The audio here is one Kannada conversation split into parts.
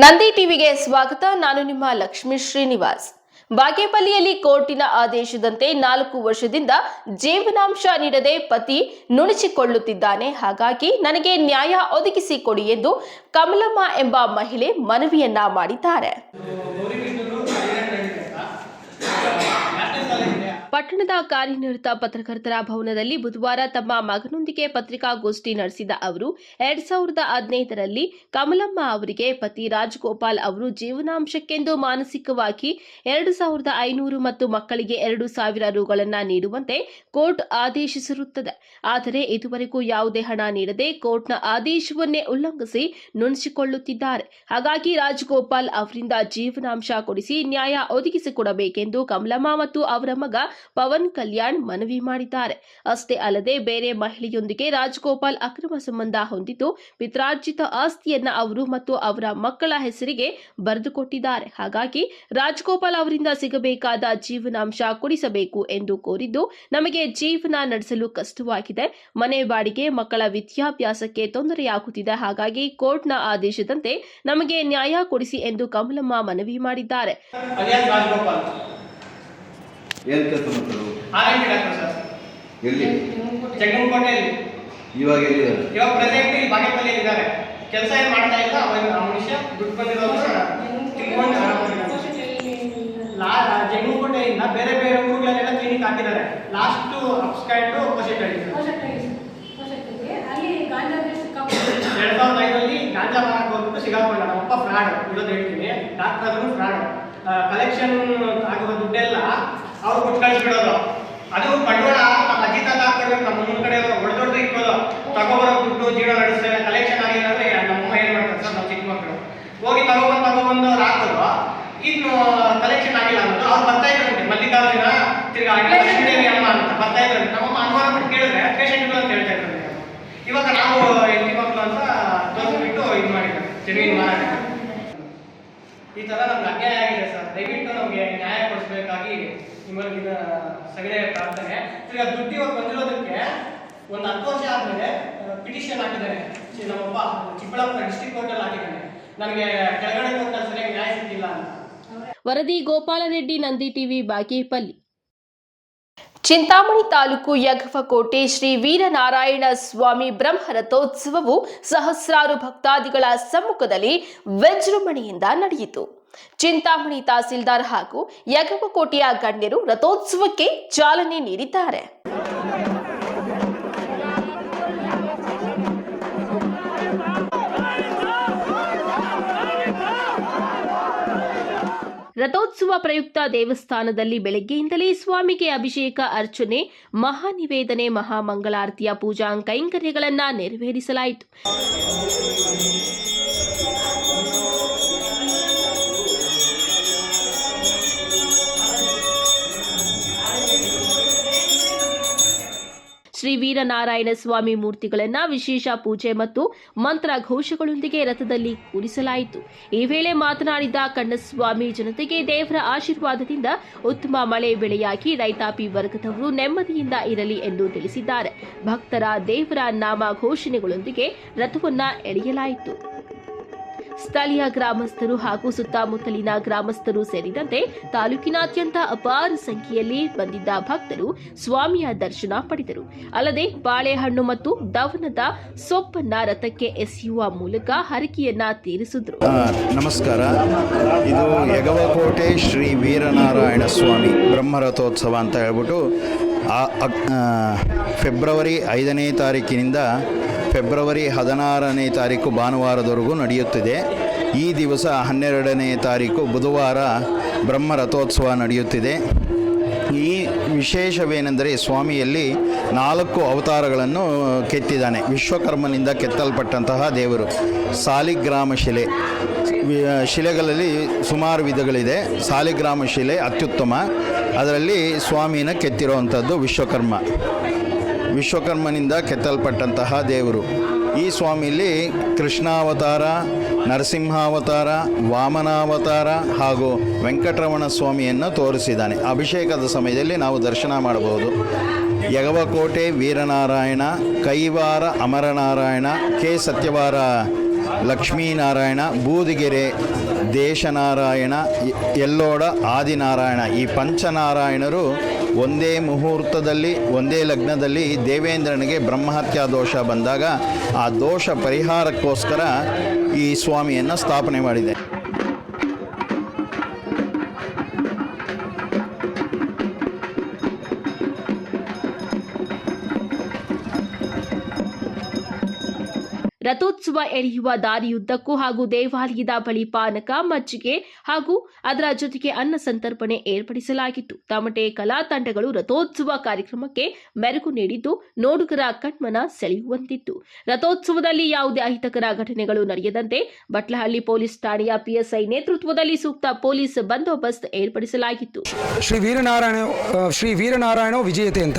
ನಂದಿ ಟಿವಿಗೆ ಸ್ವಾಗತ. ನಾನು ನಿಮ್ಮ ಲಕ್ಷ್ಮೀ ಶ್ರೀನಿವಾಸ್. ಬಾಗೇಪಲ್ಲಿಯಲ್ಲಿ ಕೋರ್ಟಿನ ಆದೇಶದಂತೆ ನಾಲ್ಕು ವರ್ಷದಿಂದ ಜೀವನಾಂಶ ನೀಡದೆ ಪತಿ ನುಣುಚಿಕೊಳ್ಳುತ್ತಿದ್ದಾನೆ. ಹಾಗಾಗಿ ನನಗೆ ನ್ಯಾಯ ಒದಗಿಸಿಕೊಡಿ ಎಂದು ಕಮಲಮ್ಮ ಎಂಬ ಮಹಿಳೆ ಮನವಿಯನ್ನ ಮಾಡಿದ್ದಾರೆ. ಪಟ್ಟಣದ ಕಾರ್ಯನಿರತ ಪತ್ರಕರ್ತರ ಭವನದಲ್ಲಿ ಬುಧವಾರ ತಮ್ಮ ಮಗನೊಂದಿಗೆ ಪತ್ರಿಕಾಗೋಷ್ಠಿ ನಡೆಸಿದ ಅವರು, ಎರಡ್ ಸಾವಿರದ ಹದಿನೈದರಲ್ಲಿ ಕಮಲಮ್ಮ ಅವರಿಗೆ ಪತಿ ರಾಜಗೋಪಾಲ್ ಅವರು ಜೀವನಾಂಶಕ್ಕೆಂದು ಮಾನಸಿಕವಾಗಿ ಎರಡು ಸಾವಿರದ ಐನೂರು ಮತ್ತು ಮಕ್ಕಳಿಗೆ ಎರಡು ಸಾವಿರ ರುಗಳನ್ನು ನೀಡುವಂತೆ ಕೋರ್ಟ್ ಆದೇಶಿಸಿರುತ್ತದೆ. ಆದರೆ ಇದುವರೆಗೂ ಯಾವುದೇ ಹಣ ನೀಡದೆ ಕೋರ್ಟ್ನ ಆದೇಶವನ್ನೇ ಉಲ್ಲಂಘಿಸಿ ನುಣಿಸಿಕೊಳ್ಳುತ್ತಿದ್ದಾರೆ ಹಾಗಾಗಿ ರಾಜಗೋಪಾಲ್ ಅವರಿಂದ ಜೀವನಾಂಶ ಕೊಡಿಸಿ ನ್ಯಾಯ ಒದಗಿಸಿಕೊಡಬೇಕೆಂದು ಕಮಲಮ್ಮ ಮತ್ತು ಅವರ ಮಗ ಪವನ್ ಕಲ್ಯಾಣ್ ಮನವಿ ಮಾಡಿದ್ದಾರೆ. ಅಷ್ಟೇ ಅಲ್ಲದೆ ಬೇರೆ ಮಹಿಳೆಯೊಂದಿಗೆ ರಾಜಗೋಪಾಲ್ ಅಕ್ರಮ ಸಂಬಂಧ ಹೊಂದಿದ್ದು ಪಿತ್ರಾರ್ಜಿತ ಆಸ್ತಿಯನ್ನ ಅವರು ಮತ್ತು ಅವರ ಮಕ್ಕಳ ಹೆಸರಿಗೆ ಬರೆದುಕೊಟ್ಟಿದ್ದಾರೆ ಹಾಗಾಗಿ ರಾಜಗೋಪಾಲ್ ಅವರಿಂದ ಸಿಗಬೇಕಾದ ಜೀವನಾಂಶ ಕೊಡಿಸಬೇಕು ಎಂದು ಕೋರಿದ್ದು ನಮಗೆ ಜೀವನ ನಡೆಸಲು ಕಷ್ಟವಾಗಿದೆ. ಮನೆ ಬಾಡಿಗೆ, ಮಕ್ಕಳ ವಿದ್ಯಾಭ್ಯಾಸಕ್ಕೆ ತೊಂದರೆಯಾಗುತ್ತಿದೆ. ಹಾಗಾಗಿ ಕೋರ್ಟ್ನ ಆದೇಶದಂತೆ ನಮಗೆ ನ್ಯಾಯ ಕೊಡಿಸಿ ಎಂದು ಕಮಲಮ್ಮ ಮನವಿ ಮಾಡಿದ್ದಾರೆ. ಏನು ಕೆಲಸ ಮಾಡ್ತಾರೆ R M P doctor sir. ಎಲ್ಲಿ? ಜಗನ್ಕೋಟೆಯಲ್ಲಿ ಇವಾಗ ಎಲ್ಲಿದ್ದಾರೆ ಇವಾಗ ಪ್ರೆಸೆಂಟ್ ಇಲ್ಲಿ ಬಾಗೇಪಲ್ಲಿ ಇದ್ದಾರೆ. ಕೆಲಸ ಏನು ಮಾಡ್ತಾ ಇಲ್ಲ ಅವನ ಆ ಮನುಷ್ಯ ದುಡ್ಡು ಬಂದಿರೋದು ಜಗನ್ಕೋಟೆಯಿಂದ ಬೇರೆ ಬೇರೆ ಊರುಗಳಲ್ಲೆಲ್ಲ ಕ್ಲಿನಿಕ್ ಹಾಕಿದ್ದಾರೆ. ಲಾಸ್ಟ್ ಅಪ್ಸ್ಕೈಟ್ ಗಾಂಜಾ ಎರಡ್ ಸಾವಿರದ ಐದರಲ್ಲಿ ಗಾಂಜಾ ಮಾರಕ್ಕೆ ಹೋಗ್ಬಿಟ್ಟು ಸಿಗಾಕೊಂಡ ನಮ್ಮಪ್ಪ ಫ್ರಾಡ್ ಇರೋದು ಹೇಳ್ತೀನಿ. ಡಾಕ್ಟರ್ ಫ್ರಾಡ್ ಕಲೆಕ್ಷನ್ ಆಗುವ ದುಡ್ಡೆಲ್ಲ ಅವ್ರು ಕೊಟ್ಟು ಕಳಿಸ್ಬಿಡೋದು ಅದು ಬಂಡವಾಳ ನಮ್ಮ ಅಜ್ಜಿ ತಾತ ನಮ್ಮ ಮುಂದ್ ಕಡೆ ದೊಡ್ಡ ದೊಡ್ಡ ಇಕ್ಕೋದು ತಗೋಬರೋ ದುಡ್ಡು ಜೀವನ ನಡೆಸ್ತಾರೆ. ಕಲೆಕ್ಷನ್ ಆಗಿಲ್ಲ ಅಂದ್ರೆ ನಮ್ಮಮ್ಮ ಏನ್ ಮಾಡ್ತಾರೆ ಸರ್, ನಮ್ಮ ಚಿಕ್ಕ ಮಕ್ಕಳು ಹೋಗಿ ತಗೊಬಂದು ತಗೊಬಂದು ಅವ್ರು ಹಾಕೋದು ಇನ್ನು ಕಲೆಕ್ಷನ್ ಆಗಿಲ್ಲ ಅನ್ನೋದು. ಅವ್ರು ಬರ್ತಾ ಇದ್ರಂತೆ ಮಲ್ಲಿಕಾರ್ಜುನ, ತಿರ್ಗಾ ಅಮ್ಮ ಅಂತ ಬರ್ತಾ ಇದ್ರಂತೆ ನಮ್ಮಮ್ಮ ಅನುಮಾನ ಕೇಳಿದ್ರೆ ಪೇಷಂಟ್ಗಳು ಅಂತ ಹೇಳ್ತಾ ಇದ್ರು ಇವಾಗ ನಾವು ಹೆಂಡತಿ ಮಕ್ಕಳು ಅಂತ ತೋರಿಸ್ಬಿಟ್ಟು ಇದು ಮಾಡಿದ್ದಾರೆ. ಜಮೀನು ಮಾರಾಟ. ಈ ತರ ನಮ್ಗೆ ಅನ್ಯಾಯ ಆಗಿದೆ ಸರ್ ದಯವಿಟ್ಟು ನಮಗೆ ನ್ಯಾಯ ಕೊಡಿಸ್ಬೇಕಾಗಿ ನಿಮ್ಮಲ್ಲಿ ಸಗಣೆ ಸಗಡೆ ಪ್ರಾರ್ಥನೆ. ಈಗ ದುಡ್ಡು ಇವಾಗ ಬಂದಿರೋದಕ್ಕೆ ಒಂದು ಹತ್ತು ವರ್ಷ ಆದ್ಮೇಲೆ ಪಿಟಿಷನ್ ಹಾಕಿದ್ದಾರೆ. ನಮ್ಮಪ್ಪ ಚಿಕ್ಕಬಳ್ಳಾಪುರ ಡಿಸ್ಟ್ರಿಕ್ಟ್ ಕೋರ್ಟಲ್ಲಿ ಹಾಕಿದ್ದಾನೆ ನನಗೆ ಕೆಳಗಡೆ ಕೋರ್ಟಲ್ಲಿ ಸರಿಯಾಗಿ ನ್ಯಾಯ ಸಿಕ್ಕಿಲ್ಲ ಅಂತ. ವರದಿ ಗೋಪಾಲರೆಡ್ಡಿ ನಂದಿ ಟಿವಿ ಬಾಗೇಪಲ್ಲಿ. ಚಿಂತಾಮಣಿ ತಾಲೂಕು ಯಘವಕೋಟೆ ಶ್ರೀ ವೀರನಾರಾಯಣ ಸ್ವಾಮಿ ಬ್ರಹ್ಮರಥೋತ್ಸವವು ಸಹಸ್ರಾರು ಭಕ್ತಾದಿಗಳ ಸಮ್ಮುಖದಲ್ಲಿ ವಿಜೃಂಭಣೆಯಿಂದ ನಡೆಯಿತು. ಚಿಂತಾಮಣಿ ತಹಸೀಲ್ದಾರ್ ಹಾಗೂ ಯಗವಕೋಟೆಯ ಗಣ್ಯರು ರಥೋತ್ಸವಕ್ಕೆ ಚಾಲನೆ ನೀಡಿದ್ದಾರೆ. ರಥೋತ್ಸವ ಪ್ರಯುಕ್ತ ದೇವಸ್ಥಾನದಲ್ಲಿ ಬೆಳಗ್ಗೆಯಿಂದಲೇ ಸ್ವಾಮಿಗೆ ಅಭಿಷೇಕ ಅರ್ಚನೆ, ಮಹಾನಿವೇದನೆ, ಮಹಾಮಂಗಳಾರತಿಯ ಪೂಜಾ ಕೈಂಕರ್ಯಗಳನ್ನು ನೆರವೇರಿಸಲಾಯಿತು. ಶ್ರೀ ವೀರನಾರಾಯಣ ಸ್ವಾಮಿ ಮೂರ್ತಿಗಳನ್ನ ವಿಶೇಷ ಪೂಜೆ ಮತ್ತು ಮಂತ್ರ ಘೋಷಗಳೊಂದಿಗೆ ರಥದಲ್ಲಿ ಕೂರಿಸಲಾಯಿತು. ಈ ವೇಳೆ ಮಾತನಾಡಿದ ಕಣ್ಣಸ್ವಾಮಿ ಜನತೆಗೆ ದೇವರ ಆಶೀರ್ವಾದದಿಂದ ಉತ್ತಮ ಮಳೆ ಬೆಳೆಯಾಗಿ ರೈತಾಪಿ ವರ್ಗದವರು ನೆಮ್ಮದಿಯಿಂದ ಇರಲಿ ಎಂದು ತಿಳಿಸಿದ್ದಾರೆ. ಭಕ್ತರ ದೇವರ ನಾಮ ಘೋಷಣೆಗಳೊಂದಿಗೆ ರಥವನ್ನ ಎಳೆಯಲಾಯಿತು. ಸ್ಥಳೀಯ ಗ್ರಾಮಸ್ಥರು ಹಾಗೂ ಸುತ್ತಮುತ್ತಲಿನ ಗ್ರಾಮಸ್ಥರು ಸೇರಿದಂತೆ ತಾಲೂಕಿನಾದ್ಯಂತ ಅಪಾರ ಸಂಖ್ಯೆಯಲ್ಲಿ ಬಂದಿದ್ದ ಭಕ್ತರು ಸ್ವಾಮಿಯ ದರ್ಶನ ಪಡೆದರು. ಅಲ್ಲದೆ ಬಾಳೆಹಣ್ಣು ಮತ್ತು ದವನದ ಸೊಪ್ಪನ್ನ ರಥಕ್ಕೆ ಎಸೆಯುವ ಮೂಲಕ ಹರಕೆಯನ್ನ ತೀರಿಸಿದರು. ನಮಸ್ಕಾರ. ಇದು ಯಗವಕೋಟೆ ಶ್ರೀ ವೀರನಾರಾಯಣ ಸ್ವಾಮಿ ಬ್ರಹ್ಮರಥೋತ್ಸವ ಅಂತ ಹೇಳ್ಬಿಟ್ಟು ಫೆಬ್ರವರಿ ಐದನೇ ತಾರೀಕಿನಿಂದ ಫೆಬ್ರವರಿ ಹದಿನಾರನೇ ತಾರೀಕು ಭಾನುವಾರದವರೆಗೂ ನಡೆಯುತ್ತಿದೆ. ಈ ದಿವಸ ಹನ್ನೆರಡನೇ ತಾರೀಕು ಬುಧವಾರ ಬ್ರಹ್ಮರಥೋತ್ಸವ ನಡೆಯುತ್ತಿದೆ. ಈ ವಿಶೇಷವೇನೆಂದರೆ ಸ್ವಾಮಿಯಲ್ಲಿ ನಾಲ್ಕು ಅವತಾರಗಳನ್ನು ಕೆತ್ತಿದ್ದಾನೆ. ವಿಶ್ವಕರ್ಮನಿಂದ ಕೆತ್ತಲ್ಪಟ್ಟಂತಹ ದೇವರು. ಸಾಲಿಗ್ರಾಮ ಶಿಲೆ. ಶಿಲೆಗಳಲ್ಲಿ ಸುಮಾರು ವಿಧಗಳಿದೆ. ಸಾಲಿಗ್ರಾಮ ಶಿಲೆ ಅತ್ಯುತ್ತಮ. ಅದರಲ್ಲಿ ಸ್ವಾಮಿನ ಕೆತ್ತಿರುವಂಥದ್ದು ವಿಶ್ವಕರ್ಮ. ವಿಶ್ವಕರ್ಮನಿಂದ ಕೆತ್ತಲ್ಪಟ್ಟಂತಹ ದೇವರು. ಈ ಸ್ವಾಮಿಯಲ್ಲಿ ಕೃಷ್ಣಾವತಾರ, ನರಸಿಂಹಾವತಾರ, ವಾಮನಾವತಾರ ಹಾಗೂ ವೆಂಕಟರಮಣ ಸ್ವಾಮಿಯನ್ನು ತೋರಿಸಿದ್ದಾನೆ. ಅಭಿಷೇಕದ ಸಮಯದಲ್ಲಿ ನಾವು ದರ್ಶನ ಮಾಡಬಹುದು. ಯಗವಕೋಟೆ ವೀರನಾರಾಯಣ, ಕೈವಾರ ಅಮರನಾರಾಯಣ, ಕೆ ಸತ್ಯವಾರ ಲಕ್ಷ್ಮೀನಾರಾಯಣ, ಬೂದಿಗೆರೆ ದೇಶನಾರಾಯಣ ಎಲ್ಲೋಡ ಆದಿನಾರಾಯಣ. ಈ ಪಂಚನಾರಾಯಣರು ಒಂದೇ ಮುಹೂರ್ತದಲ್ಲಿ, ಒಂದೇ ಲಗ್ನದಲ್ಲಿ ದೇವೇಂದ್ರನಿಗೆ ಬ್ರಹ್ಮಹತ್ಯಾ ದೋಷ ಬಂದಾಗ ಆ ದೋಷ ಪರಿಹಾರಕ್ಕೋಸ್ಕರ ಈ ಸ್ವಾಮಿಯನ್ನು ಸ್ಥಾಪನೆ ಮಾಡಿದೆ. ರಥೋತ್ಸವ ಎಳೆಯುವ ದಾರಿಯುದ್ದಕ್ಕೂ ಹಾಗೂ ದೇವಾಲಯದ ಬಳಿ ಪಾನಕ, ಮಜ್ಜಿಗೆ ಹಾಗೂ ಅದರ ಜೊತೆಗೆ ಅನ್ನ ಸಂತರ್ಪಣೆ ಏರ್ಪಡಿಸಲಾಗಿತ್ತು. ತಮಟೆ ಕಲಾ ತಂಡಗಳು ರಥೋತ್ಸವ ಕಾರ್ಯಕ್ರಮಕ್ಕೆ ಮೆರುಗು ನೀಡಿದ್ದು, ನೋಡುಗರ ಕಣ್ಮನ ಸೆಳೆಯುವಂತಿತ್ತು. ರಥೋತ್ಸವದಲ್ಲಿ ಯಾವುದೇ ಅಹಿತಕರ ಘಟನೆಗಳು ನಡೆಯದಂತೆ ಬಟ್ಲಹಳ್ಳಿ ಪೊಲೀಸ್ ಠಾಣೆಯ ಪಿಎಸ್ಐ ನೇತೃತ್ವದಲ್ಲಿ ಸೂಕ್ತ ಪೊಲೀಸ್ ಬಂದೋಬಸ್ತ್ ಏರ್ಪಡಿಸಲಾಗಿತ್ತು. ಶ್ರೀ ವೀರನಾರಾಯಣ ಶ್ರೀ ವೀರನಾರಾಯಣ ವಿಜಯತೆ ಅಂತ.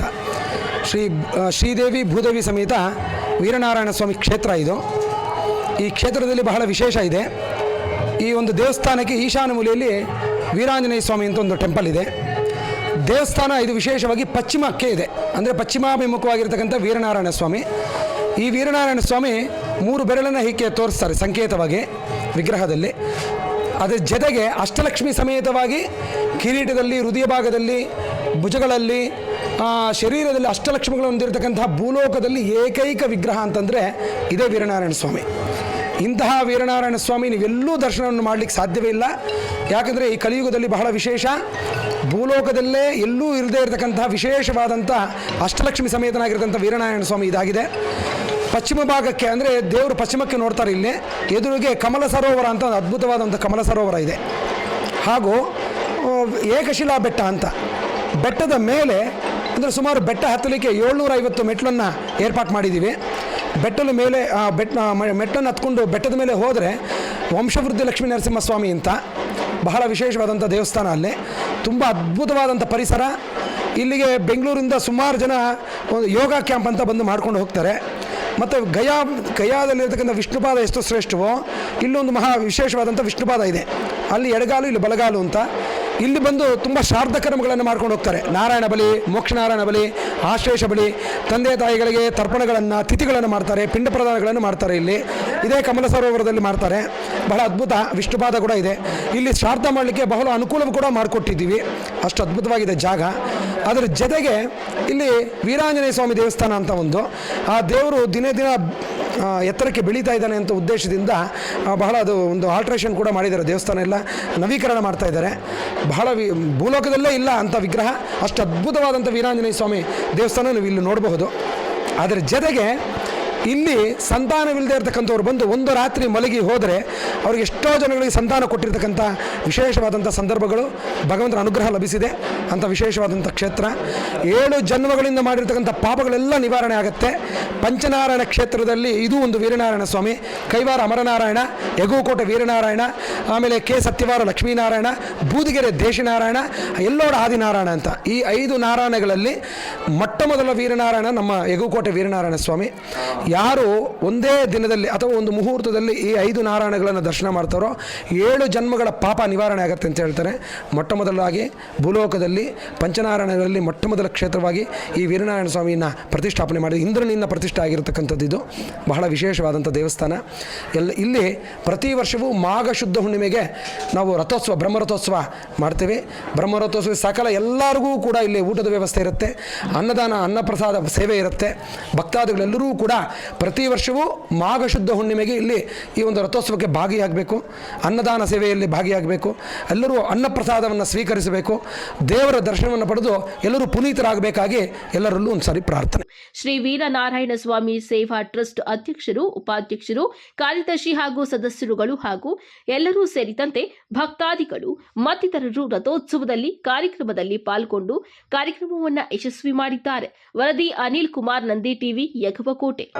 ಶ್ರೀ ಶ್ರೀದೇವಿ ಭೂದೇವಿ ಸಮೇತ ವೀರನಾರಾಯಣ ಸ್ವಾಮಿ ಕ್ಷೇತ್ರ ಇದು. ಈ ಕ್ಷೇತ್ರದಲ್ಲಿ ಬಹಳ ವಿಶೇಷ ಇದೆ. ಈ ಒಂದು ದೇವಸ್ಥಾನಕ್ಕೆ ಈಶಾನ್ಯ ಮೂಲೆಯಲ್ಲಿ ವೀರಾಂಜನೇಯ ಸ್ವಾಮಿ ಅಂತ ಒಂದು ಟೆಂಪಲ್ ಇದೆ. ದೇವಸ್ಥಾನ ಇದು ವಿಶೇಷವಾಗಿ ಪಶ್ಚಿಮಕ್ಕೆ ಇದೆ. ಅಂದರೆ ಪಶ್ಚಿಮಾಭಿಮುಖವಾಗಿರ್ತಕ್ಕಂಥ ವೀರನಾರಾಯಣ ಸ್ವಾಮಿ. ಈ ವೀರನಾರಾಯಣ ಸ್ವಾಮಿ ಮೂರು ಬೆರಳನ್ನು ಹೀಗೆ ತೋರಿಸ್ತಾರೆ ಸಂಕೇತವಾಗಿ ವಿಗ್ರಹದಲ್ಲಿ. ಅದರ ಜೊತೆಗೆ ಅಷ್ಟಲಕ್ಷ್ಮಿ ಸಮೇತವಾಗಿ ಕಿರೀಟದಲ್ಲಿ, ಹೃದಯ ಭಾಗದಲ್ಲಿ, ಭುಜಗಳಲ್ಲಿ ಶರೀರದಲ್ಲಿ ಅಷ್ಟಲಕ್ಷ್ಮಿಗಳು ಹೊಂದಿರತಕ್ಕಂತಹ ಭೂಲೋಕದಲ್ಲಿ ಏಕೈಕ ವಿಗ್ರಹ ಅಂತಂದರೆ ಇದೇ ವೀರನಾರಾಯಣ ಸ್ವಾಮಿ. ಇಂತಹ ವೀರನಾರಾಯಣ ಸ್ವಾಮಿ ನೀವೆಲ್ಲೂ ದರ್ಶನವನ್ನು ಮಾಡಲಿಕ್ಕೆ ಸಾಧ್ಯವೇ ಇಲ್ಲ. ಯಾಕಂದರೆ ಈ ಕಲಿಯುಗದಲ್ಲಿ ಬಹಳ ವಿಶೇಷ. ಭೂಲೋಕದಲ್ಲೇ ಎಲ್ಲೂ ಇರದೇ ಇರತಕ್ಕಂತಹ ವಿಶೇಷವಾದಂಥ ಅಷ್ಟಲಕ್ಷ್ಮಿ ಸಮೇತನಾಗಿರ್ತಕ್ಕಂಥ ವೀರನಾರಾಯಣ ಸ್ವಾಮಿ ಇದಾಗಿದೆ. ಪಶ್ಚಿಮ ಭಾಗಕ್ಕೆ ಅಂದರೆ ದೇವರು ಪಶ್ಚಿಮಕ್ಕೆ ನೋಡ್ತಾರೆ ಇಲ್ಲಿ. ಎದುರಿಗೆ ಕಮಲ ಸರೋವರ ಅಂತ ಒಂದು ಅದ್ಭುತವಾದಂಥ ಕಮಲ ಸರೋವರ ಇದೆ. ಹಾಗೂ ಏಕಶಿಲಾ ಬೆಟ್ಟ ಅಂತ. ಬೆಟ್ಟದ ಮೇಲೆ ಅಂದರೆ ಸುಮಾರು ಬೆಟ್ಟ ಹತ್ತಲಿಕ್ಕೆ ಏಳ್ನೂರ ಐವತ್ತು ಮೆಟ್ಲನ್ನು ಏರ್ಪಾಟ್ ಮಾಡಿದ್ದೀವಿ ಬೆಟ್ಟದ ಮೇಲೆ, ಆ ಬೆಟ್ಟ ಮೆಟ್ಟನ್ನು ಹತ್ಕೊಂಡು ಬೆಟ್ಟದ ಮೇಲೆ ಹೋದರೆ ವಂಶವೃದ್ಧಿ ಲಕ್ಷ್ಮೀ ನರಸಿಂಹಸ್ವಾಮಿ ಅಂತ. ಬಹಳ ವಿಶೇಷವಾದಂಥ ದೇವಸ್ಥಾನ ಅಲ್ಲಿ. ತುಂಬ ಅದ್ಭುತವಾದಂಥ ಪರಿಸರ. ಇಲ್ಲಿಗೆ ಬೆಂಗಳೂರಿಂದ ಸುಮಾರು ಜನ ಒಂದು ಯೋಗ ಕ್ಯಾಂಪ್ ಅಂತ ಬಂದು ಮಾಡ್ಕೊಂಡು ಹೋಗ್ತಾರೆ. ಮತ್ತು ಗಯಾ ಗಯಾದಲ್ಲಿರ್ತಕ್ಕಂಥ ವಿಷ್ಣುಪಾದ ಎಷ್ಟು ಶ್ರೇಷ್ಠವೋ, ಇಲ್ಲೊಂದು ಮಹಾ ವಿಶೇಷವಾದಂಥ ವಿಷ್ಣುಪಾದ ಇದೆ. ಅಲ್ಲಿ ಎಡಗಾಲು, ಇಲ್ಲಿ ಬಲಗಾಲು ಅಂತ. ಇಲ್ಲಿ ಬಂದು ತುಂಬ ಶ್ರಾದ್ದ ಕರ್ಮಗಳನ್ನು ಮಾಡ್ಕೊಂಡು ಹೋಗ್ತಾರೆ. ನಾರಾಯಣ ಬಲಿ, ಮೋಕ್ಷನಾರಾಯಣ ಬಲಿ ಆಶ್ಲೇಷ ಬಲಿ, ತಂದೆ ತಾಯಿಗಳಿಗೆ ತರ್ಪಣಗಳನ್ನು, ತಿಥಿಗಳನ್ನು ಮಾಡ್ತಾರೆ, ಪಿಂಡ ಪ್ರದಾನಗಳನ್ನು ಮಾಡ್ತಾರೆ ಇಲ್ಲಿ. ಇದೇ ಕಮಲ ಸರೋವರದಲ್ಲಿ ಮಾಡ್ತಾರೆ. ಬಹಳ ಅದ್ಭುತ ವಿಷ್ಣುಪಾದ ಕೂಡ ಇದೆ. ಇಲ್ಲಿ ಶಾರ್ಧ ಮಾಡಲಿಕ್ಕೆ ಬಹಳ ಅನುಕೂಲ ಕೂಡ ಮಾಡಿಕೊಟ್ಟಿದ್ದೀವಿ. ಅಷ್ಟು ಅದ್ಭುತವಾಗಿದೆ ಜಾಗ. ಅದರ ಜೊತೆಗೆ ಇಲ್ಲಿ ವೀರಾಂಜನೇಯ ಸ್ವಾಮಿ ದೇವಸ್ಥಾನ ಅಂತ ಒಂದು. ಆ ದೇವರು ದಿನೇ ದಿನ ಎತ್ತರಕ್ಕೆ ಬೆಳೀತಾ ಇದ್ದಾನೆ ಅಂತ ಉದ್ದೇಶದಿಂದ ಬಹಳ ಅದು ಒಂದು ಆಲ್ಟ್ರೇಷನ್ ಕೂಡ ಮಾಡಿದ್ದಾರೆ. ದೇವಸ್ಥಾನ ಎಲ್ಲ ನವೀಕರಣ ಮಾಡ್ತಾ ಇದ್ದಾರೆ. ಬಹಳ ವಿ, ಭೂಲೋಕದಲ್ಲೇ ಇಲ್ಲ ಅಂಥ ವಿಗ್ರಹ. ಅಷ್ಟು ಅದ್ಭುತವಾದಂಥ ವೀರಾಂಜನೇಯ ಸ್ವಾಮಿ ದೇವಸ್ಥಾನ ನೀವು ಇಲ್ಲಿ ನೋಡಬಹುದು. ಅದರ ಜೊತೆಗೆ ಇಲ್ಲಿ ಸಂತಾನವಿಲ್ಲದೆ ಇರತಕ್ಕಂಥವ್ರು ಬಂದು ಒಂದು ರಾತ್ರಿ ಮಲಗಿ ಹೋದರೆ ಅವ್ರಿಗೆ ಎಷ್ಟೋ ಜನಗಳಿಗೆ ಸಂತಾನ ಕೊಟ್ಟಿರ್ತಕ್ಕಂಥ ವಿಶೇಷವಾದಂಥ ಸಂದರ್ಭಗಳು ಭಗವಂತನ ಅನುಗ್ರಹ ಲಭಿಸಿದೆ. ಅಂಥ ವಿಶೇಷವಾದಂಥ ಕ್ಷೇತ್ರ. ಏಳು ಜನ್ಮಗಳಿಂದ ಮಾಡಿರ್ತಕ್ಕಂಥ ಪಾಪಗಳೆಲ್ಲ ನಿವಾರಣೆ ಆಗುತ್ತೆ. ಪಂಚನಾರಾಯಣ ಕ್ಷೇತ್ರದಲ್ಲಿ ಇದು ಒಂದು ವೀರನಾರಾಯಣ ಸ್ವಾಮಿ, ಕೈವಾರ ಅಮರನಾರಾಯಣ, ಯಗುಕೋಟೆ ವೀರನಾರಾಯಣ, ಆಮೇಲೆ ಕೆ ಸತ್ಯವಾರ ಲಕ್ಷ್ಮೀನಾರಾಯಣ, ಬೂದಿಗೆರೆ ದೇಶನಾರಾಯಣ, ಎಲ್ಲೋಡ ಆದಿನಾರಾಯಣ ಅಂತ. ಈ ಐದು ನಾರಾಯಣಗಳಲ್ಲಿ ಮೊಟ್ಟ ಮೊದಲ ವೀರನಾರಾಯಣ ನಮ್ಮ ಯಗುಕೋಟೆ ವೀರನಾರಾಯಣ ಸ್ವಾಮಿ. ಯಾರು ಒಂದೇ ದಿನದಲ್ಲಿ ಅಥವಾ ಒಂದು ಮುಹೂರ್ತದಲ್ಲಿ ಈ ಐದು ನಾರಾಯಣಗಳನ್ನು ದರ್ಶನ ಮಾಡ್ತಾರೋ ಏಳು ಜನ್ಮಗಳ ಪಾಪ ನಿವಾರಣೆ ಆಗುತ್ತೆ ಅಂತ ಹೇಳ್ತಾರೆ. ಮೊಟ್ಟ ಮೊದಲಾಗಿ ಭೂಲೋಕದಲ್ಲಿ, ಪಂಚನಾರಾಯಣಗಳಲ್ಲಿ ಮೊಟ್ಟ ಮೊದಲ ಕ್ಷೇತ್ರವಾಗಿ ಈ ವೀರನಾರಾಯಣ ಸ್ವಾಮಿಯನ್ನು ಪ್ರತಿಷ್ಠಾಪನೆ ಮಾಡಿ ಇಂದ್ರನಿಂದ ಪ್ರತಿಷ್ಠೆ ಆಗಿರತಕ್ಕಂಥದ್ದು ಇದು. ಬಹಳ ವಿಶೇಷವಾದಂಥ ದೇವಸ್ಥಾನ. ಎಲ್ಲ ಇಲ್ಲಿ ಪ್ರತಿ ವರ್ಷವೂ ಮಾಘ ಶುದ್ಧ ಹುಣ್ಣಿಮೆಗೆ ನಾವು ರಥೋತ್ಸವ, ಬ್ರಹ್ಮರಥೋತ್ಸವ ಮಾಡ್ತೇವೆ. ಬ್ರಹ್ಮರಥೋತ್ಸವ ಸಕಲ ಎಲ್ಲರಿಗೂ ಕೂಡ ಇಲ್ಲಿ ಊಟದ ವ್ಯವಸ್ಥೆ ಇರುತ್ತೆ. ಅನ್ನದಾನ, ಅನ್ನಪ್ರಸಾದ ಸೇವೆ ಇರುತ್ತೆ. ಭಕ್ತಾದಿಗಳೆಲ್ಲರೂ ಕೂಡ ಪ್ರತಿ ವರ್ಷವೂ ಮಾಘ ಶುದ್ಧ ಹುಣ್ಣಿಮೆಗೆ ಇಲ್ಲಿ ಈ ಒಂದು ರಥೋತ್ಸವಕ್ಕೆ ಭಾಗಿಯಾಗಬೇಕು. ಅನ್ನದಾನ ಸೇವೆಯಲ್ಲಿ ಭಾಗಿಯಾಗಬೇಕು. ಎಲ್ಲರೂ ಅನ್ನಪ್ರಸಾದವನ್ನು ಸ್ವೀಕರಿಸಬೇಕು. ದೇವರ ದರ್ಶನವನ್ನು ಪಡೆದು ಎಲ್ಲರೂ ಪುನೀತರಾಗಬೇಕಾಗಿ ಎಲ್ಲರಲ್ಲೂ ಒಂದು ಸಾರಿ ಪ್ರಾರ್ಥನೆ. ಶ್ರೀ ವೀರನಾರಾಯಣ ಸ್ವಾಮಿ ಸೇವಾ ಟ್ರಸ್ಟ್ ಅಧ್ಯಕ್ಷರು, ಉಪಾಧ್ಯಕ್ಷರು, ಕಾರ್ಯದರ್ಶಿ ಹಾಗೂ ಸದಸ್ಯರುಗಳು ಹಾಗೂ ಎಲ್ಲರೂ ಸೇರಿದಂತೆ ಭಕ್ತಾದಿಗಳು, ಮತ್ತಿತರರು ರಥೋತ್ಸವದಲ್ಲಿ ಕಾರ್ಯಕ್ರಮದಲ್ಲಿ ಪಾಲ್ಗೊಂಡು ಕಾರ್ಯಕ್ರಮವನ್ನು ಯಶಸ್ವಿ ಮಾಡಿದ್ದಾರೆ. ವರದಿ ಅನಿಲ್ ಕುಮಾರ್ ನಂದಿ ಟಿವಿ, ಯಗವಕೋಟೆ.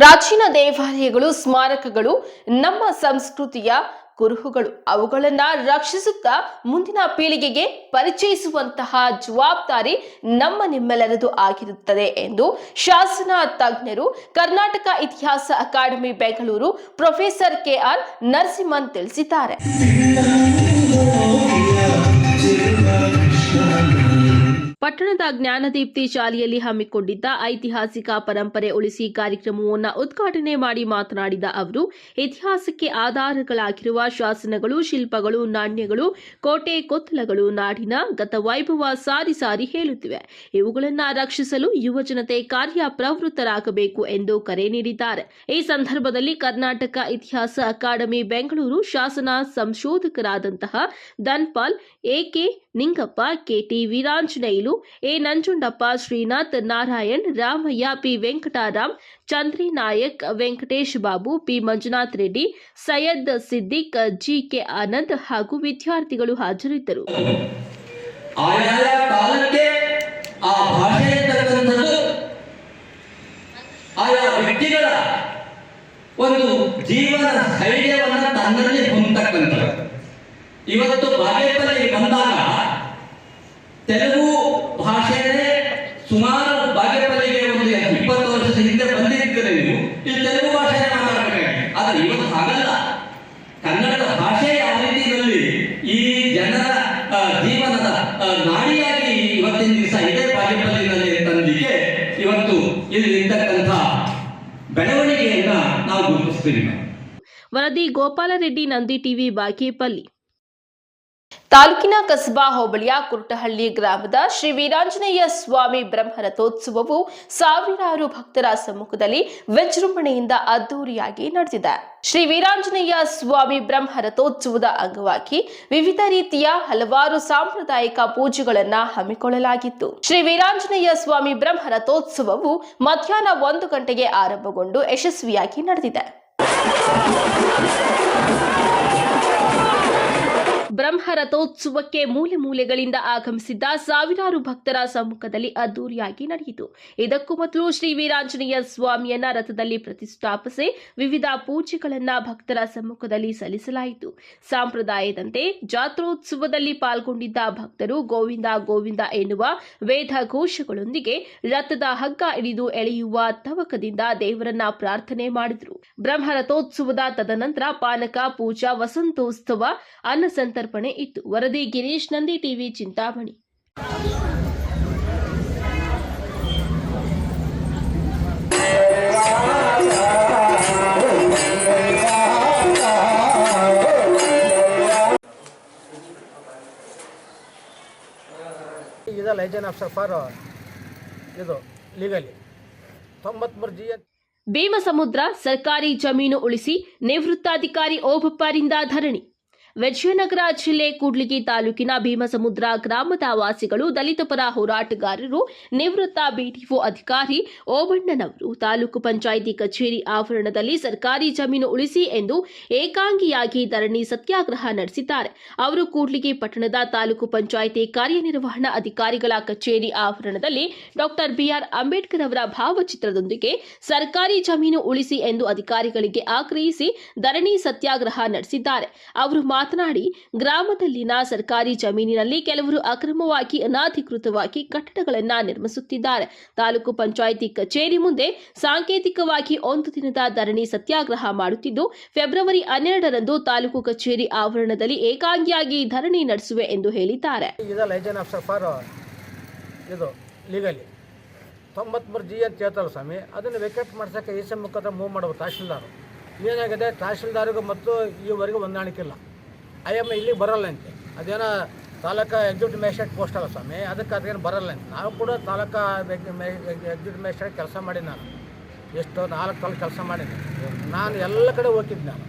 ಪ್ರಾಚೀನ ದೇವಾಲಯಗಳು ಸ್ಮಾರಕಗಳು ನಮ್ಮ ಸಂಸ್ಕೃತಿಯ ಕುರುಹುಗಳು. ಅವುಗಳನ್ನ ರಕ್ಷಿಸುತ್ತಾ ಮುಂದಿನ ಪೀಳಿಗೆಗೆ ಪರಿಚಯಿಸುವಂತಹ ಜವಾಬ್ದಾರಿ ನಮ್ಮ ನಿಮ್ಮೆಲ್ಲರದು ಆಗಿರುತ್ತದೆ ಎಂದು ಶಾಸನ ತಜ್ಞರು, ಕರ್ನಾಟಕ ಇತಿಹಾಸ academy Bengaluru professor K R Narasimhan ತಿಳಿಸಿದ್ದಾರೆ. ಪಟ್ಟಣದ ಜ್ಞಾನದೀಪ್ತಿ ಶಾಲೆಯಲ್ಲಿ ಹಮ್ಮಿಕೊಂಡಿದ್ದ ಐತಿಹಾಸಿಕ ಪರಂಪರೆ ಉಳಿಸಿ ಕಾರ್ಯಕ್ರಮವನ್ನು ಉದ್ಘಾಟನೆ ಮಾಡಿ ಮಾತನಾಡಿದ ಅವರು, ಇತಿಹಾಸಕ್ಕೆ ಆಧಾರಗಳಾಗಿರುವ ಶಾಸನಗಳು, ಶಿಲ್ಪಗಳು, ನಾಣ್ಯಗಳು, ಕೋಟೆ ಕೊತ್ತಲಗಳು ನಾಡಿನ ಗತ ವೈಭವ ಸಾರಿ ಸಾರಿ ಹೇಳುತ್ತಿವೆ. ಇವುಗಳನ್ನು ರಕ್ಷಿಸಲು ಯುವ ಜನತೆ ಕಾರ್ಯ ಪ್ರವೃತ್ತರಾಗಬೇಕು ಎಂದು ಕರೆ ನೀಡಿದ್ದಾರೆ. ಈ ಸಂದರ್ಭದಲ್ಲಿ ಕರ್ನಾಟಕ ಇತಿಹಾಸ ಅಕಾಡೆಮಿ ಬೆಂಗಳೂರು ಶಾಸನ ಸಂಶೋಧಕರಾದಂತಹ Dhanpal A K Ningappa K T Veeranjaneyulu A Nanjundappa, Srinath Narayan, Ramaiah, P Venkatram, Chandri Nayak, Venkatesh Babu, P Manjunath Reddy, Syed Siddiq, G K Anand ಹಾಗೂ ವಿದ್ಯಾರ್ಥಿಗಳು ಹಾಜರಿದ್ದರು. ಒಂದು ಜೀವನ ಸ್ಥೈರ್ಯವನ್ನ ತನ್ನಲ್ಲಿ ಹೊಂದತಕ್ಕಂಥದ್ದು. ಇವತ್ತು ಬಾಗೇಪಲ್ಲಿ ಬಂದಾಗ ತೆಲುಗು ಸುಮಾರು ಬಾಗೇಪಲ್ಲಿಗೆ ಒಂದು ಇಪ್ಪತ್ತು ವರ್ಷದ ಹಿಂದೆ ಬಂದಿದ್ದರೆ ನೀವು. ಇಲ್ಲಿ ತೆಲುಗು ಭಾಷೆಯನ್ನು ಮಾತಾಡಬೇಕಾಗಿ ಆದ್ರೆ ಇವತ್ತು ಹಾಗಲ್ಲ. ಕನ್ನಡದ ಭಾಷೆ ಯಾವ ರೀತಿಯಲ್ಲಿ ಈ ಜನರ ಜೀವನದ ನಾಡಿಯಾಗಿ ಇವತ್ತಿನ ದಿವಸ ಇದೇ ಬಾಗೇಪಲ್ಲಿನಲ್ಲಿ ತಂದಿಗೆ ಇವತ್ತು ಇಲ್ಲಿ ಇರ್ತಕ್ಕಂಥ ಬೆಳವಣಿಗೆಯನ್ನ ನಾವು ಗುರುತಿಸ್ತೀವಿ. ವರದಿ ಗೋಪಾಲರೆಡ್ಡಿ ನಂದಿ ಟಿವಿ ಬಾಗೇಪಲ್ಲಿ. ತಾಲೂಕಿನ ಕಸಬಾ ಹೋಬಳಿಯ ಕುರುಟಹಳ್ಳಿ ಗ್ರಾಮದ ಶ್ರೀ ವೀರಾಂಜನೇಯ ಸ್ವಾಮಿ ಬ್ರಹ್ಮರಥೋತ್ಸವವು ಸಾವಿರಾರು ಭಕ್ತರ ಸಮ್ಮುಖದಲ್ಲಿ ವಿಜೃಂಭಣೆಯಿಂದ ಅದ್ದೂರಿಯಾಗಿ ನಡೆದಿದೆ. ಶ್ರೀ ವೀರಾಂಜನೇಯ ಸ್ವಾಮಿ ಬ್ರಹ್ಮರಥೋತ್ಸವದ ಅಂಗವಾಗಿ ವಿವಿಧ ರೀತಿಯ ಹಲವಾರು ಸಾಂಪ್ರದಾಯಿಕ ಪೂಜೆಗಳನ್ನ ಹಮ್ಮಿಕೊಳ್ಳಲಾಗಿತ್ತು. ಶ್ರೀ ವೀರಾಂಜನೇಯ ಸ್ವಾಮಿ ಬ್ರಹ್ಮರಥೋತ್ಸವವು ಮಧ್ಯಾಹ್ನ ಒಂದು ಗಂಟೆಗೆ ಆರಂಭಗೊಂಡು ಯಶಸ್ವಿಯಾಗಿ ನಡೆದಿದೆ. ಬ್ರಹ್ಮರಥೋತ್ಸವಕ್ಕೆ ಮೂಲೆ ಮೂಲೆಗಳಿಂದ ಆಗಮಿಸಿದ್ದ ಸಾವಿರಾರು ಭಕ್ತರ ಸಮ್ಮುಖದಲ್ಲಿ ಅದ್ದೂರಿಯಾಗಿ ನಡೆಯಿತು. ಇದಕ್ಕೂ ಮೊದಲು ಶ್ರೀ ವೀರಾಂಜನೇಯ ಸ್ವಾಮಿಯನ್ನ ರಥದಲ್ಲಿ ಪ್ರತಿಷ್ಠಾಪಿಸಿ ವಿವಿಧ ಪೂಜೆಗಳನ್ನ ಭಕ್ತರ ಸಮ್ಮುಖದಲ್ಲಿ ಸಲ್ಲಿಸಲಾಯಿತು. ಸಂಪ್ರದಾಯದಂತೆ ಜಾತ್ರೋತ್ಸವದಲ್ಲಿ ಪಾಲ್ಗೊಂಡಿದ್ದ ಭಕ್ತರು ಗೋವಿಂದ ಗೋವಿಂದ ಎನ್ನುವ ವೇದ ಘೋಷಗಳೊಂದಿಗೆ ರಥದ ಹಗ್ಗ ಹಿಡಿದು ಎಳೆಯುವ ತವಕದಿಂದ ದೇವರನ್ನ ಪ್ರಾರ್ಥನೆ ಮಾಡಿದರು. ಬ್ರಹ್ಮರಥೋತ್ಸವದ ತದನಂತರ ಪಾನಕ, ಪೂಜಾ, ವಸಂತೋತ್ಸವ ಅನ್ನ ಸಂತರ್ಪಣೆ ಇತ್ತು. ವರದಿ Girish Nandi TV Chintamani. Liaison officer for ಇದು ಲೀಗಲಿ ತೊಂಬತ್ಮೂರು ಜಿ ಎನ್ ಭೀಮಸಮುದ್ರ ಸರ್ಕಾರಿ ಜಮೀನು ಉಳಿಸಿ ನಿವೃತ್ತಾಧಿಕಾರಿ ಓಬಪ್ಪರಿಂದ ಧರಣಿ. ವಿಜಯನಗರ ಜಿಲ್ಲೆ ಕೂಡ್ಲಿಗಿ ತಾಲೂಕಿನ ಭೀಮಸಮುದ್ರ ಗ್ರಾಮದ ವಾಸಿಗಳು ದಲಿತ ಪರ ಹೋರಾಟಗಾರರು, ನಿವೃತ್ತ ಬಿಟಿಒ ಅಧಿಕಾರಿ ಓಬಣ್ಣನವರು, ತಾಲೂಕು ಪಂಚಾಯಿತಿ ಕಚೇರಿ ಆವರಣದಲ್ಲಿ ಸರ್ಕಾರಿ ಜಮೀನು ಉಳಿಸಿ ಎಂದು ಏಕಾಂಗಿಯಾಗಿ ಧರಣಿ ಸತ್ಯಾಗ್ರಹ ನಡೆಸಿದ್ದಾರೆ. ಅವರು ಕೂಡ್ಲಿಗಿ ಪಟ್ಟಣದ ತಾಲೂಕು ಪಂಚಾಯಿತಿ ಕಾರ್ಯನಿರ್ವಹಣಾ ಅಧಿಕಾರಿಗಳ ಕಚೇರಿ ಆವರಣದಲ್ಲಿ ಡಾಕ್ಟರ್ ಬಿಆರ್. ಅಂಬೇಡ್ಕರ್ ಅವರ ಭಾವಚಿತ್ರದೊಂದಿಗೆ ಸರ್ಕಾರಿ ಜಮೀನು ಉಳಿಸಿ ಎಂದು ಅಧಿಕಾರಿಗಳಿಗೆ ಆಗ್ರಹಿಸಿ ಧರಣಿ ಸತ್ಯಾಗ್ರಹ ನಡೆಸಿದ್ದಾರೆ. ಅವರು ಮಾತನಾಡಿ, ಗ್ರಾಮದಲ್ಲಿನ ಸರ್ಕಾರಿ ಜಮೀನಿನಲ್ಲಿ ಕೆಲವರು ಅಕ್ರಮವಾಗಿ, ಅನಾಧಿಕೃತವಾಗಿ ಕಟ್ಟಡಗಳನ್ನು ನಿರ್ಮಿಸುತ್ತಿದ್ದಾರೆ. ತಾಲೂಕು ಪಂಚಾಯಿತಿ ಕಚೇರಿ ಮುಂದೆ ಸಾಂಕೇತಿಕವಾಗಿ ಒಂದು ದಿನದ ಧರಣಿ ಸತ್ಯಾಗ್ರಹ ಮಾಡುತ್ತಿದ್ದು, ಫೆಬ್ರವರಿ ಹನ್ನೆರಡರಂದು ತಾಲೂಕು ಕಚೇರಿ ಆವರಣದಲ್ಲಿ ಏಕಾಂಗಿಯಾಗಿ ಧರಣಿ ನಡೆಸುವೆ ಎಂದು ಹೇಳಿದ್ದಾರೆ. ತೊಂಬತ್ಮೂರು ಜಿ ಅಂತ ಹೇಳ್ತಾರೆ ಸ್ವಾಮಿ, ಅದನ್ನು ವೆಕೆಟ್ ಮಾಡ್ಸೋಕ್ಕೆ ಈ ಸಿ ಮುಖಾಂತರ ಮೂವ್ ಮಾಡ್ಬೋದು ತಹಶೀಲ್ದಾರು. ಏನಾಗಿದೆ? ತಹಶೀಲ್ದಾರಿಗೂ ಮತ್ತು ಈವರೆಗೂ ಹೊಂದಾಣಿಕೆ ಇಲ್ಲ. ಐ ಎಂ ಇಲ್ಲಿಗೆ ಬರಲ್ಲ ಅಂತೆ. ಅದೇನೋ ತಾಲೂಕು ಎಕ್ಸಿಕ್ಯೂಟಿವ್ ಮ್ಯಾಜಿಸ್ಟ್ರೇಟ್ ಪೋಸ್ಟ್ ಅಲ್ಲ ಸ್ವಾಮಿ, ಅದಕ್ಕೆ ಅದೇನು ಬರಲ್ಲ ನಾವು ಕೂಡ ತಾಲೂಕು ಎಕ್ಸಿಕ್ಯೂಟಿವ್ ಮ್ಯಾಜಿಸ್ಟ್ರೇಟ್ ಕೆಲಸ ಮಾಡಿ ನಾನು. ಎಷ್ಟು ನಾಲ್ಕು ತಾಲೂಕು ಕೆಲಸ ಮಾಡಿದ್ದೆ ನಾನು ಎಲ್ಲ ಕಡೆ ಹೋಗಿದ್ದೆ ನಾನು.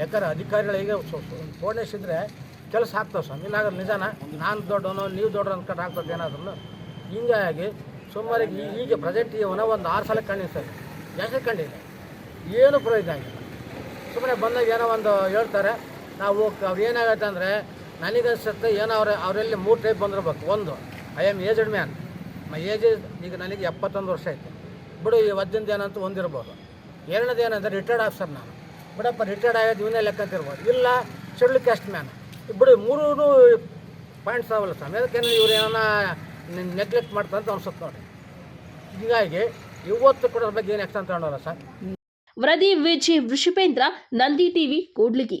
ಯಾಕಂದ್ರೆ ಅಧಿಕಾರಿಗಳಿಗೆ ಫೋಣಿಸಿದ್ರೆ ಕೆಲಸ ಆಗ್ತಾವೆ ಸ್ವಾಮಿ. ಇಲ್ಲಾಂದ್ರೆ ನಿಜಾನ ನಾನು ದೊಡ್ಡವನು, ನೀವು ದೊಡ್ಡ ಅನ್ಕೊಂಡು ಆಗ್ತದೆ ಏನಾದ್ರೂ ಹಿಂಗಾಗಿ ಸುಮಾರು ಈಗ ಪ್ರೆಸೆಂಟ್ ಇವನ ಒಂದು ಆರು ಸಲ ಕಂಡಿದ್ದೆ ಸರ್. ಜಾಸ್ತಿ ಕಂಡಿದ್ದೆ ಏನು ಪ್ರಯೋಜನ ಆಗಿಲ್ಲ ಸುಮ್ಮನೆ ಬಂದಾಗ ಏನೋ ಒಂದು ಹೇಳ್ತಾರೆ ನಾವು ಅವ್ರು ಏನಾಗುತ್ತೆ ಅಂದರೆ ನನಗನ್ಸುತ್ತೆ ಏನೋ ಅವ್ರ ಅವರಲ್ಲಿ ಮೂರು ಟೈಪ್ ಬಂದಿರ್ಬೇಕು. ಒಂದು I am aged man my age ಈಗ ನನಗೆ ಎಪ್ಪತ್ತೊಂದು ವರ್ಷ ಆಯಿತು ಬಿಡು, ಈ ವಜ್ಜಂದು ಏನಂತ ಒಂದಿರ್ಬೋದು ಎರಡನೇದು ಏನಂದ್ರೆ ರಿಟೈರ್ಡ್ ಆಫೀಸರ್ ನಾನು. ಬಿಡಪ್ಪ ರಿಟೈರ್ಡ್ ಆಗೋದು ಇವನೇ ಲೆಕ್ಕ ಅಂತ ಇರ್ಬೋದು ಇಲ್ಲ ಶೆಡ್ಯೂಲ್ ಕ್ಯಾಸ್ಟ್ ಮ್ಯಾನ್ ಬಿಡು ಮೂರೂ ಪಾಯಿಂಟ್ಸ್ ಅವಲ್ಲ ಸ್ವಾಮಿ. ಅದಕ್ಕೆ ಇವ್ರು ಏನೋ ನೆಗ್ಲೆಕ್ಟ್ ಮಾಡ್ತಾರಂತ ಅನ್ಸುತ್ತೆ ನೋಡಿ. ಹೀಗಾಗಿ ಇವತ್ತು ಕೂಡ ಬಗ್ಗೆ ಏನು ಎಕ್ಸ್ ತಗೊಂಡಲ್ಲ ಸರ್. ವರದಿ V G Vrishabhendra Nandi TV, Kudligi.